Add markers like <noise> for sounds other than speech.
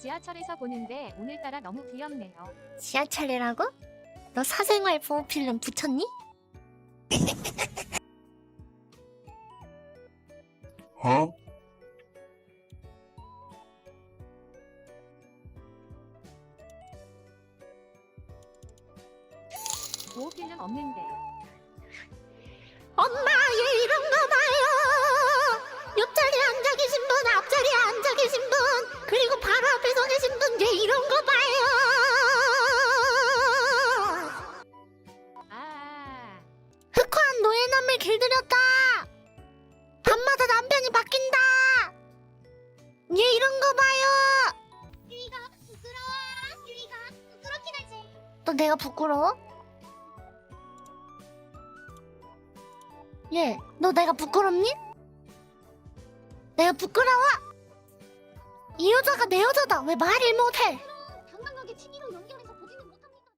지하철에서 보는데 오늘따라 너무 귀엽네요. 지하철이라고? 너 사생활 보호 필름 붙였니? Huh? <laughs> 보호필름 없는데. 엄마 흑화한 노예남을 길들였다 밤마다 남편이 바뀐다 얘 이런 거 봐요 유이가 부끄러워 유이가 부끄럽긴 하지 너 내가 부끄러워? 얘, 너 내가 부끄럽니? 내가 부끄러워? 이 여자가 내 여자다. 왜 말을 못해?